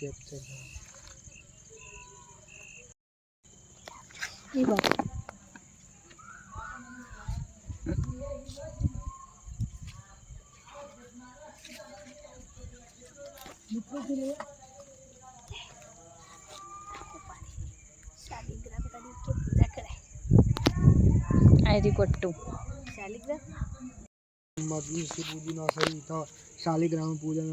Capture এবার आई record to Shaligram मदनी से बुदिना सही था शालिग्राम पूजन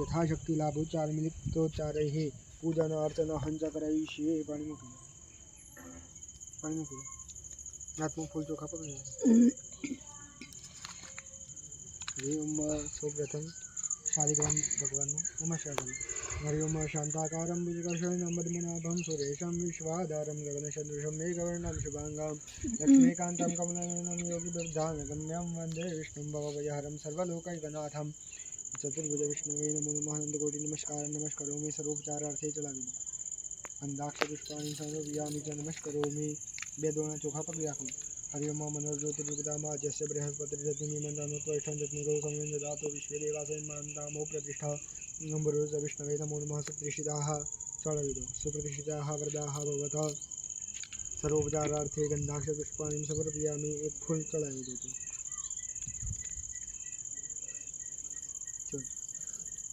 यथाशक्ति लाभो चार्मिलिप्तोच्चारैः पूजनार्चनहं च करयिष्ये पाणिमुखी पाणिमुखी नात्म फूल चोखा पकड़। सौप्रथम शालिग्राम भगवान हरि ओम शांताकारं सुरेशं विश्वाधारं गगनसदृशं मेघवर्णं शुभाङ्गां लक्ष्मीकान्तं कमलनयनं वंदे विष्णुं चतुर्भुज विष्णवे नमो नम। नंदकोटि नमस्कार मे सर्वोपचारार्थे चलामि अंदाक्ष पुष्पाणि संयोगयामि च नमस्करोमि वेदोण चोखा हरि ओम मनोर्ज्योतिर्विदामा जस्य बृहस्पतिर्जतिनिमन्दानुत्वैष्ठं जत्निगौ ददातु विश्वदेवासयन्मान्दामो प्रतिष्ठा नम्बरोज विष्णवे नमो नमः सुप्रतिष्ठिताः, चलविदो। सुप्रतिष्ठिताः वरदाः भवतः। सर्वोपचारार्थे गन्धाक्षपुष्पाणि समर्पयामि। एक फूल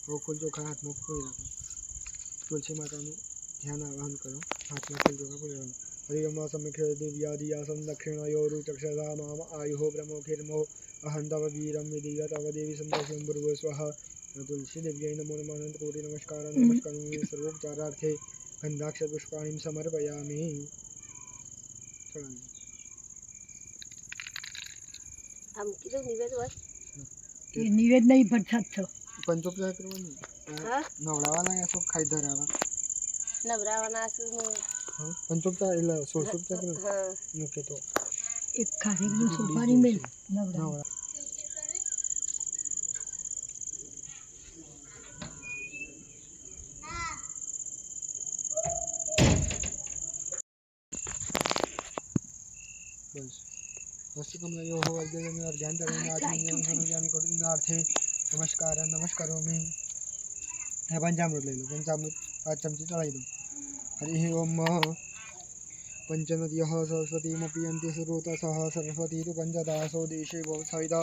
હવે ફૂલ ચોખા હાથમાં પકડી રાખો તુલસી માતાનું ધ્યાન આવાહન કરો હાથમાં ફૂલ ચોખા પકડી રાખો હરિ ઓમ સમિક્ષ દિવ્યાદિયાસન દક્ષિણયોરુ ચક્ષસા મામ આયુઃ બ્રહ્મોખિર્મો અહં તવ વીરમ વિધિય તવ દેવી સંદર્શમ ભૂર્ભુવ સ્વઃ તુલસી દેવ્યાય નમો નમઃ અનંત કોટિ નમસ્કાર નમસ્કારામિ સર્વોપચારાર્થે ગંધાક્ષ પુષ્પાણીમ સમર્પયામિ ચડાવી આમ કીધું નિવેદ હોય એ નિવેદ નહીં પ્રસાદ पंचोपचार करवानी नवरावाना असो खाई धरावा. नवरावाना असो मग. पंचोपचार इला सोळसोपचार कर नके तो. एक खाली सुपारी मेल नवरा बस. जसं हो और नमस्कार नमस्कार मी. ह्या पंचामृत लिहिलं पंचामृत पाच चमचे चढाई दो हरि ओम पंचनदी यः सरस्वतीमपि यन्ति सुरोत सः. सरस्वती तु पञ्चदासो देशे भवसायिदा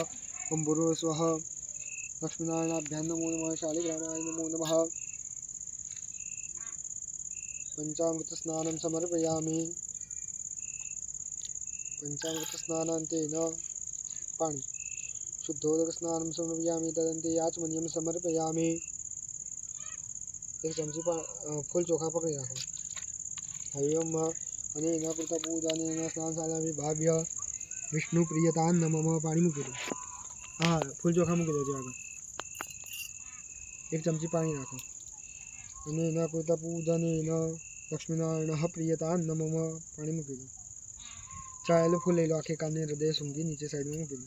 अम्बुरो स्व. लक्ष्मीनारायणाभ्या नमो नम. शालिग्रामाय नमो नम. पञ्चामृतस्नानं समर्पयामि. पंचामृत स्नानांते पाणी. આચમનીયમ સમર્પયામિ એક ચમચી પણ અ, ફૂલ ચોખા પકડી રાખો હરિ ઓમ અનેન કૃતપૂજનેન સ્નાનશાલા વિભાવ્ય વિષ્ણુ પ્રિયતાન નમઃ પાણી મૂકી દો હા ફૂલ ચોખા મૂકી દેજો આગળ એક ચમચી પાણી રાખો અનેન કૃતપૂજનેન લક્ષ્મીનારાયણ પ્રિયતાન નમઃ પાણી મૂકી દો ચાયેલું ફૂલ લઈ લો આખે કાને હૃદય સૂંઘી નીચે સાઈડમાં મૂકી દો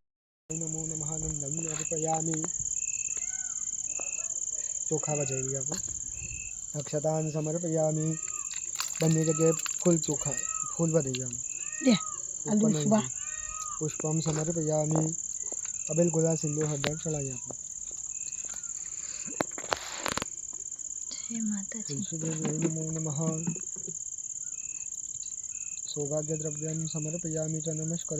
यानी चोखा बचाएगी आपको अक्षतान समर्पयामी बनने के लिए फूल चोखा फूल बनेगा हम। पुष्पम समर्पयामी अबिल गुला सिंधु हर हड्डा चढ़ाई आपको सौभाग्य द्रव्यम समर्पयामी च नमस्कार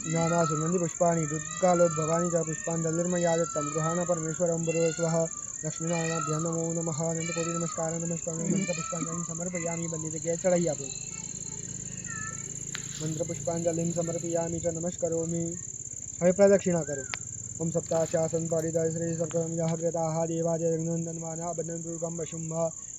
ज्ञाना सुगंधि पुष्पाणी दुर्गालोद भवानी च पुष्पाञ्जलिर्मयाजत्तं गृहाण परमेश्वरं गुरवे स्वः लक्ष्मीनारायणाभ्यां नमो नम नंदकोटि नमस्कार नमस्कार मन्त्रपुष्पाञ्जलिं समर्पयामि बन्दितके चढय्यापि मन्त्रपुष्पाञ्जलिं समर्पयामि च नमस्करोमि। हमें प्रदक्षिणा करो। ओम सप्ताह सप्ताशासन परिदय श्री सप्तम्याः कृताः देवाजयजगनन्दनमाना बन्धन दुर्गं वशुम्भः।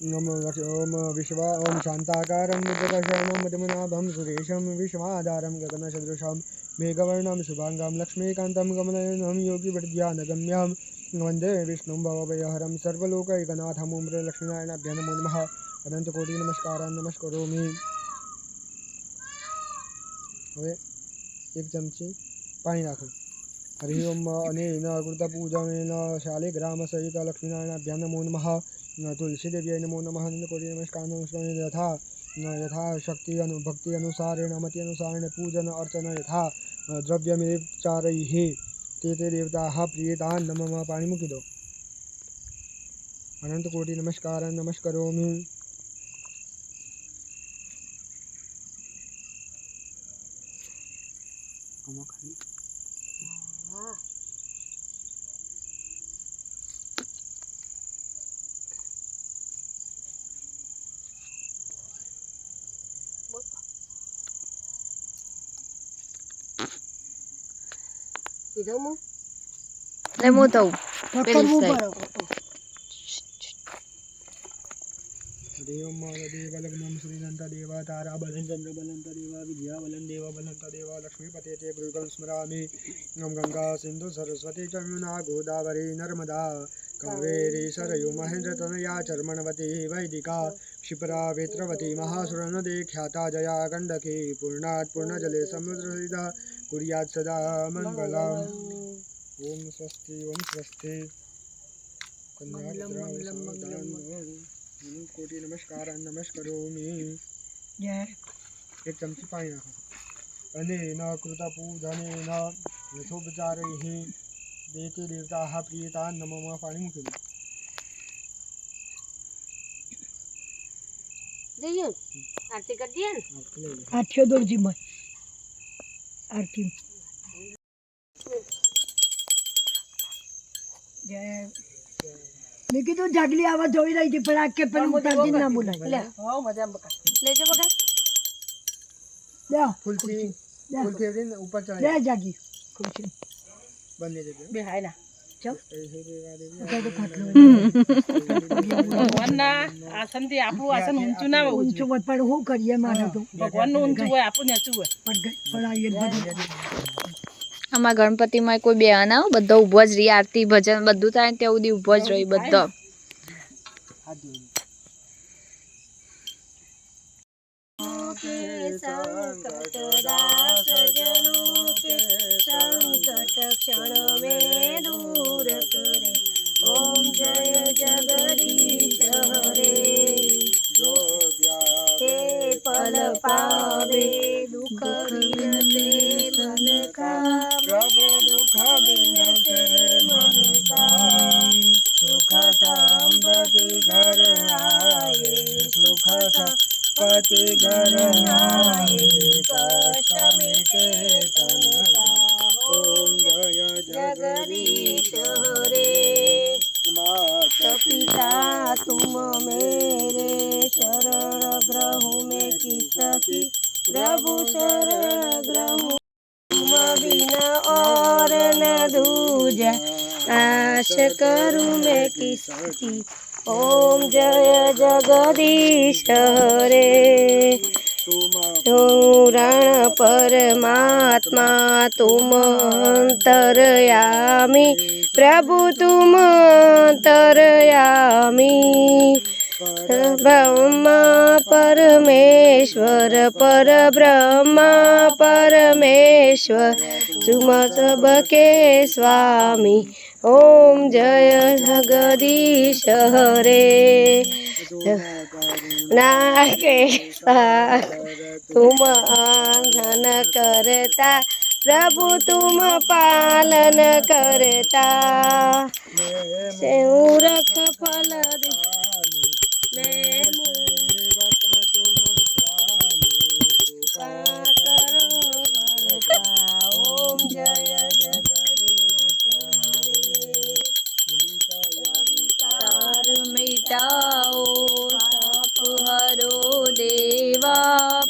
દેવ દેવ સ્થાપિત સ્થાપિત પુર પુર તસ્તવ તસ્તવ તેન મે તેન મે સફલા સફલા વાપ્તિ વ્યાપ્તિ ભવેદ ભવેદ જન્મની જન્મની જન્મની જન્મની પાણી મૂકી દો વિશેષાર્ઘ સંપાદયામિ અથ સ્થિતિ પાઠ બે હાથ જોડી નમસ્કાર કરો ઓમ લક્ષ- ઓમ વિશ્વ ઓમ શાંતાકારમ મુદ્રકશયનમ મધમનાભમ સુરેશમ વિશ્વાધારમ ગગનસદૃશમ મેઘવર્ણમ શુભાંગમ લક્ષ્મીકાંતમ કમલયનમ યોગી ગમ્યમ વંદે વિષ્ણું ભવભયહરમ સર્વલોકૈકનાથમ ઉમ્ર લક્ષ્મીનારાયણાભ્ય નમો નમઃ અનંતકોટિ નમસ્કારાન નમસ્કરોમિ હવે એક ચમચી પાણી નાખો હરિ ઓમ અનેન કૃતપૂજનેન શાલિગ્રામસહિત લક્ષ્મીનારાયણાભ્યાं નમો નમઃ न तुलसी तुलसीदेव्यै नमो नम नंदकोटि नमस्कारं स्मरणे यथा, न यथा शक्ति अनु भक्ति अनुसारेण मति अनुसारेण पूजन अर्चन यथा द्रव्यमिचारैः ते ते देवताः प्रीयतान् नमः पाणिमुखितो अनन्तकोटि नमस्कारं, नमस्करोमि। પીધો હું ને હું તો પકડવું side. પડે દેવમ દેવલગ્નમ શ્રીનંત દેવ તારા બલન ચંદ્ર બલંત દેવ વિદ્યા બલન દેવ બલંત દેવ લક્ષ્મીપતે તે ગૃગમ સ્મરામિ નમ ગંગા સિંધુ સરસ્વતી ચ યમુના ગોદાવરી નર્મદા કાવેરી સરયુ મહેન્દ્ર તનયા ચર્મણવતી વૈદિકા ક્ષિપ્રા વેત્રવતી મહાસુરનદે ખ્યાતા જયા ગંડકી પૂર્ણાત પૂર્ણજલે कुरियात सदा मंगलम ओम स्वस्ति ओम स्वस्ति। कोटि नमस्कार नमस्करो एक चमची पानी रखो अनेन कृतपूजनेन यथोपचारैः देते देवताः प्रीयतान् नमो पाणी मुखेन आरती कर दिया आठ दो जी मैं જય. મેં કીધું જાગલી આવા જોઈ રહી હતી પણ આ કે પેલું ઉતારજી ના બોલાય. લેજો બકા. લે. ફૂલથી ફૂલથી ઉપર ચડાય. લે જાગી. ખુશી બંને. બે હાય ના. આમાં ગણપતિ માં કોઈ બે ના બધો ઊભો જ રહી આરતી ભજન બધું થાય ત્યાં સુધી ઊભો જ રહી બધો. संकट दास जनोके संकट क्षण मे दूर करे ओम जय जगदीश हरे ते फल पावे दुःख के घर आए तन माता पिता तुम मेरे शरण ग्रह में किसकी प्रभु शरण ग्रह तुम बिना और न दूजा आश करू मैं किसकी ओम जय जगदीश हरे તુમ रण परमात्मा तुम अंतरयामी प्रभु तुम अंतरयामी ब्रह्मा परमेश्वर पर ब्रह्मा परमेश्वर तुम सबके स्वामी ओम जय जगदीश हरे। नाके साथ तुम आँगन करता प्रभु तुम पालन करता। से रख फल दे। देवा,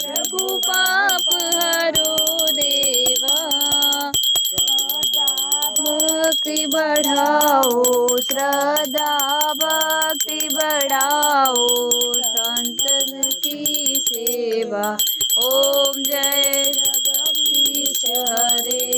प्रभु पाप हरो देवा। भक्ति बढ़ाओ, श्रद्धा, भक्ति बढ़ाओ, संतन की सेवा। ओम जय जगदीश हरे